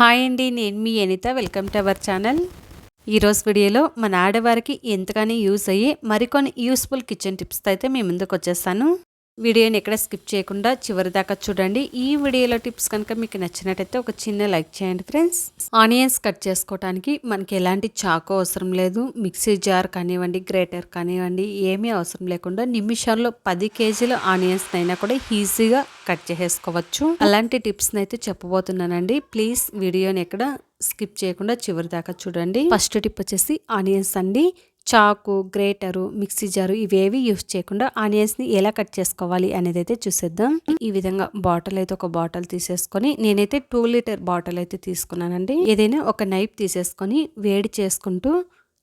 Hi అండి నేను మీ Anitha. Welcome to our channel. ఈరోజు వీడియోలో మన ఆడవారికి ఎంతగానో యూస్ అయ్యే మరికొన్ని యూస్ఫుల్ కిచెన్ టిప్స్తో అయితే మీ ముందుకు వచ్చేస్తాను. వీడియోని ఎక్కడ స్కిప్ చేయకుండా చివరి దాకా చూడండి. ఈ వీడియోలో టిప్స్ కనుక మీకు నచ్చినట్టయితే ఒక చిన్న లైక్ చేయండి ఫ్రెండ్స్. ఆనియన్స్ కట్ చేసుకోవడానికి మనకి ఎలాంటి చాకు అవసరం లేదు. మిక్సీ జార్ కానివ్వండి గ్రేటర్ కానివ్వండి ఏమీ అవసరం లేకుండా నిమిషాల్లో పది కేజీల ఆనియన్స్ అయినా కూడా ఈజీగా కట్ చేసేసుకోవచ్చు. అలాంటి టిప్స్ అయితే చెప్పబోతున్నానండి. ప్లీజ్ వీడియోని ఎక్కడ స్కిప్ చేయకుండా చివరి దాకా చూడండి. ఫస్ట్ టిప్ వచ్చేసి ఆనియన్స్ అండి. చాకు గ్రేటరు మిక్సీ జారు ఇవేవి యూస్ చేయకుండా ఆనియన్స్ని ఎలా కట్ చేసుకోవాలి అనేది అయితే చూసేద్దాం. ఈ విధంగా బాటిల్ అయితే ఒక బాటిల్ తీసేసుకొని నేనైతే టూ లీటర్ బాటిల్ అయితే తీసుకున్నానండి. ఏదైనా ఒక నైఫ్ తీసేసుకొని వేడి చేసుకుంటూ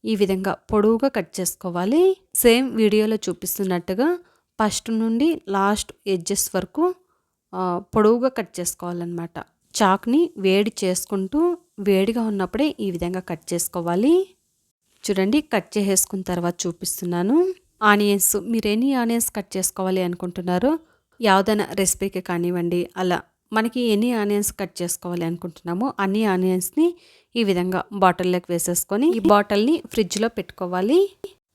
ఈ విధంగా పొడవుగా కట్ చేసుకోవాలి. సేమ్ వీడియోలో చూపిస్తున్నట్టుగా ఫస్ట్ నుండి లాస్ట్ ఎడ్జెస్ వరకు పొడవుగా కట్ చేసుకోవాలన్నమాట. చాక్ని వేడి చేసుకుంటూ వేడిగా ఉన్నప్పుడే ఈ విధంగా కట్ చేసుకోవాలి. చూడండి కట్ చేసేసుకున్న తర్వాత చూపిస్తున్నాను. ఆనియన్స్ మీరు ఎన్ని ఆనియన్స్ కట్ చేసుకోవాలి అనుకుంటున్నారో యావదైనా రెసిపీకి కానివ్వండి అలా మనకి ఎన్ని ఆనియన్స్ కట్ చేసుకోవాలి అనుకుంటున్నామో అన్ని ఆనియన్స్ని ఈ విధంగా బాటిల్లోకి వేసేసుకొని ఈ బాటిల్ని ఫ్రిడ్జ్లో పెట్టుకోవాలి.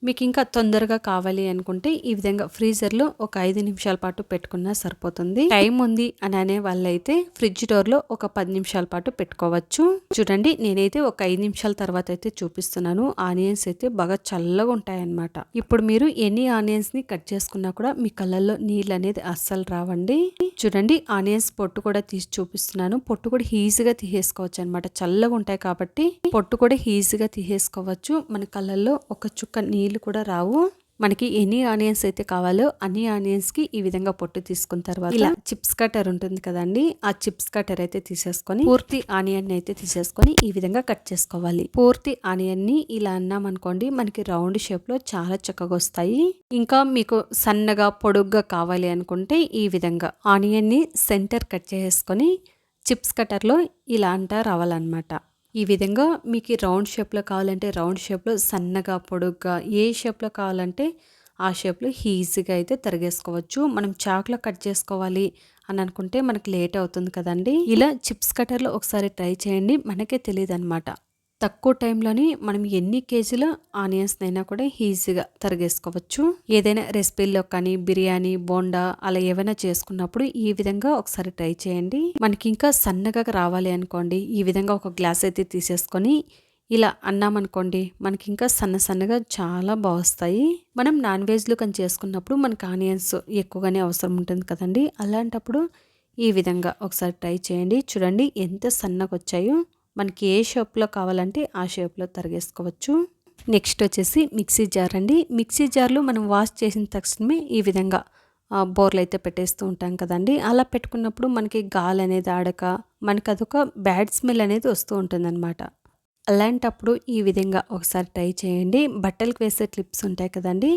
మీకు ఇంకా తొందరగా కావాలి అనుకుంటే ఈ విధంగా ఫ్రీజర్లో ఒక ఐదు నిమిషాల పాటు పెట్టుకున్నా సరిపోతుంది. టైం ఉంది అని అనే వాళ్ళైతే ఫ్రిడ్జ్ డోర్లో ఒక పది నిమిషాల పాటు పెట్టుకోవచ్చు. చూడండి నేనైతే ఒక ఐదు నిమిషాల తర్వాత అయితే చూపిస్తున్నాను. ఆనియన్స్ అయితే బాగా చల్లగా ఉంటాయన్నమాట. ఇప్పుడు మీరు ఎన్ని ఆనియన్స్ని కట్ చేసుకున్నా కూడా మీ కళ్ళల్లో నీళ్ళు అనేది అస్సలు రావండి. చూడండి ఆనియన్స్ పొట్టు కూడా తీసి చూపిస్తున్నాను. పొట్టు కూడా ఈజీగా తీసేసుకోవచ్చు అనమాట చల్లగా ఉంటాయి కాబట్టి పొట్టు కూడా ఈజీగా తీసేసుకోవచ్చు. మన కళ్ళల్లో ఒక చుక్క నీళ్ళు నీళ్ళు కూడా రావు. మనకి ఎన్ని ఆనియన్స్ అయితే కావాలో అన్ని ఆనియన్స్కి ఈ విధంగా పొట్టు తీసుకున్న తర్వాత ఇలా చిప్స్ కటర్ ఉంటుంది కదండి ఆ చిప్స్ కటర్ అయితే తీసేసుకొని పూర్తి ఆనియన్ అయితే తీసేసుకొని ఈ విధంగా కట్ చేసుకోవాలి. పూర్తి ఆనియన్ని ఇలా అన్నాం అనుకోండి మనకి రౌండ్ షేప్లో చాలా చక్కగా వస్తాయి. ఇంకా మీకు సన్నగా పొడుగ్గా కావాలి అనుకుంటే ఈ విధంగా ఆనియన్ని సెంటర్ కట్ చేసుకొని చిప్స్ కటర్లో ఇలా అంటా రావాలన్నమాట. ఈ విధంగా మీకు రౌండ్ షేప్లో కావాలంటే రౌండ్ షేప్లో సన్నగా పొడుగ్గా ఏ షేప్లో కావాలంటే ఆ షేప్లో ఈజీగా అయితే తరిగేసుకోవచ్చు. మనం చాక్లో కట్ చేసుకోవాలి అని అనుకుంటే మనకు లేట్ అవుతుంది కదండి. ఇలా చిప్స్ కటర్లో ఒకసారి ట్రై చేయండి. మనకే తెలియదు అనమాట తక్కువ టైంలోని మనం ఎన్ని కేజీల ఆనియన్స్ అయినా కూడా ఈజీగా తరిగేసుకోవచ్చు. ఏదైనా రెసిపీల్లో కానీ బిర్యానీ బోండా అలా ఏమైనా చేసుకున్నప్పుడు ఈ విధంగా ఒకసారి ట్రై చేయండి. మనకి ఇంకా సన్నగా రావాలి అనుకోండి. ఈ విధంగా ఒక గ్లాస్ అయితే తీసేసుకొని ఇలా అన్నామనుకోండి మనకి ఇంకా సన్న సన్నగా చాలా బాగుస్తాయి. మనం నాన్ వెజ్లు కానీ చేసుకున్నప్పుడు మనకి ఆనియన్స్ ఎక్కువగానే అవసరం ఉంటుంది కదండి. అలాంటప్పుడు ఈ విధంగా ఒకసారి ట్రై చేయండి. చూడండి ఎంత సన్నగా వచ్చాయో. మనకి ఏ షేప్లో కావాలంటే ఆ షేప్లో తరిగేసుకోవచ్చు. నెక్స్ట్ వచ్చేసి మిక్సీ జార్ అండి. మిక్సీ జార్లు మనం వాష్ చేసిన తక్షణమే ఈ విధంగా బోర్లు అయితే పెట్టేస్తూ ఉంటాం కదండి. అలా పెట్టుకున్నప్పుడు మనకి గాలి అనేది ఆడక మనకి అదొక బ్యాడ్ స్మెల్ అనేది వస్తూ ఉంటుందన్నమాట. అలాంటప్పుడు ఈ విధంగా ఒకసారి ట్రై చేయండి. బట్టలకు వేసే క్లిప్స్ ఉంటాయి కదండి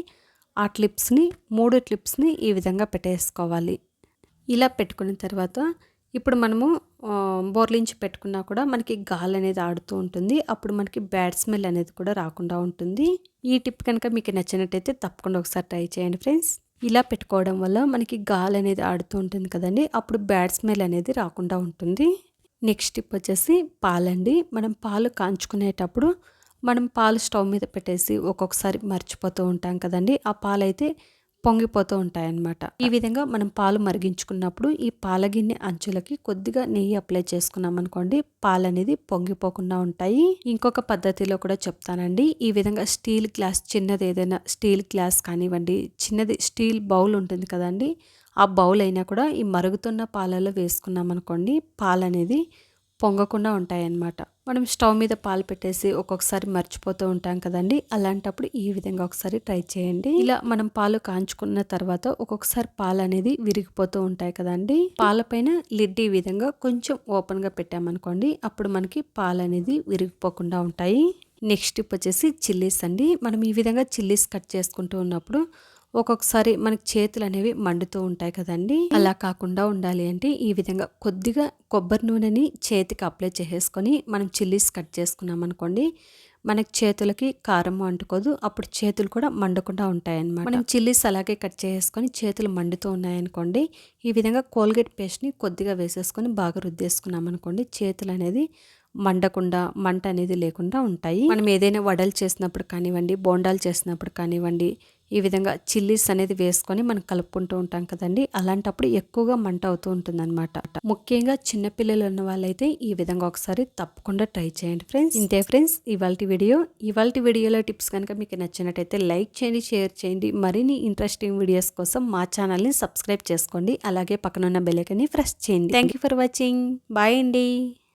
ఆ క్లిప్స్ని మూడు క్లిప్స్ని ఈ విధంగా పెట్టేసుకోవాలి. ఇలా పెట్టుకున్న తర్వాత ఇప్పుడు మనము బోర్లించి పెట్టుకున్నా కూడా మనకి గాలి అనేది ఆడుతూ ఉంటుంది. అప్పుడు మనకి బ్యాడ్ స్మెల్ అనేది కూడా రాకుండా ఉంటుంది. ఈ టిప్ కనుక మీకు నచ్చినట్టయితే తప్పకుండా ఒకసారి ట్రై చేయండి ఫ్రెండ్స్. ఇలా పెట్టుకోవడం వల్ల మనకి గాలి అనేది ఆడుతూ ఉంటుంది కదండి. అప్పుడు బ్యాడ్ స్మెల్ అనేది రాకుండా ఉంటుంది. నెక్స్ట్ టిప్ వచ్చేసి పాలండి. మనం పాలు కాంచుకునేటప్పుడు మనం పాలు స్టవ్ మీద పెట్టేసి ఒక్కొక్కసారి మర్చిపోతూ ఉంటాం కదండి. ఆ పాలైతే పొంగిపోతూ ఉంటాయన్నమాట. ఈ విధంగా మనం పాలు మరిగించుకున్నప్పుడు ఈ పాల గిన్నె అంచులకి కొద్దిగా నెయ్యి అప్లై చేసుకున్నాం అనుకోండి పాలు అనేది పొంగిపోకుండా ఉంటాయి. ఇంకొక పద్ధతిలో కూడా చెప్తానండి. ఈ విధంగా స్టీల్ గ్లాస్ చిన్నది ఏదైనా స్టీల్ గ్లాస్ కానివ్వండి చిన్నది స్టీల్ బౌల్ ఉంటుంది కదండి ఆ బౌల్ అయినా కూడా ఈ మరుగుతున్న పాలలో వేసుకున్నాం అనుకోండి పాలు అనేది పొంగకుండా ఉంటాయన్నమాట. మనం స్టవ్ మీద పాలు పెట్టేసి ఒక్కొక్కసారి మర్చిపోతూ ఉంటాం కదండి. అలాంటప్పుడు ఈ విధంగా ఒకసారి ట్రై చేయండి. ఇలా మనం పాలు కాంచుకున్న తర్వాత ఒక్కొక్కసారి పాలు అనేది విరిగిపోతూ ఉంటాయి కదండి. పాలపైన లిడ్ ఈ విధంగా కొంచెం ఓపెన్గా పెట్టామనుకోండి అప్పుడు మనకి పాలు అనేది విరిగిపోకుండా ఉంటాయి. నెక్స్ట్ వచ్చేసి చిల్లీస్ అండి. మనం ఈ విధంగా చిల్లీస్ కట్ చేసుకుంటూ ఉన్నప్పుడు ఒక్కొక్కసారి మనకి చేతులు అనేవి మండుతూ ఉంటాయి కదండి. అలా కాకుండా ఉండాలి అంటే ఈ విధంగా కొద్దిగా కొబ్బరి నూనెని చేతికి అప్లై చేసేసుకొని మనం చిల్లీస్ కట్ చేసుకున్నాం అనుకోండి మనకి చేతులకి కారం అంటుకోదు. అప్పుడు చేతులు కూడా మండకుండా ఉంటాయన్నమాట. మనం చిల్లీస్ అలాగే కట్ చేసుకొని చేతులు మండుతూ ఉన్నాయనుకోండి ఈ విధంగా కోల్గేట్ పేస్ట్ని కొద్దిగా వేసేసుకొని బాగా రుద్దేసుకున్నాం అనుకోండి చేతులు అనేది మండకుండా మంట అనేది లేకుండా ఉంటాయి. మనం ఏదైనా వడలు చేసినప్పుడు కానివ్వండి బోండాలు చేసినప్పుడు కానివ్వండి ఈ విధంగా చిల్లీస్ అనేది వేసుకొని మనం కలుపుకుంటూ ఉంటాం కదండి. అలాంటప్పుడు ఎక్కువగా మంట అవుతూ ఉంటుంది అనమాట ముఖ్యంగా చిన్నపిల్లలు ఉన్న వాళ్ళైతే ఈ విధంగా ఒకసారి తప్పకుండా ట్రై చేయండి ఫ్రెండ్స్. ఇంతే ఫ్రెండ్స్ ఇవాళ వీడియో. ఇవాళ వీడియోలో టిప్స్ కనుక మీకు నచ్చినట్టయితే లైక్ చేయండి షేర్ చేయండి. మరిన్ని ఇంట్రెస్టింగ్ వీడియోస్ కోసం మా ఛానల్ని సబ్స్క్రైబ్ చేసుకోండి. అలాగే పక్కనున్న బెలకని ప్రెస్ చేయండి. Thank you for watching. Bye అండి.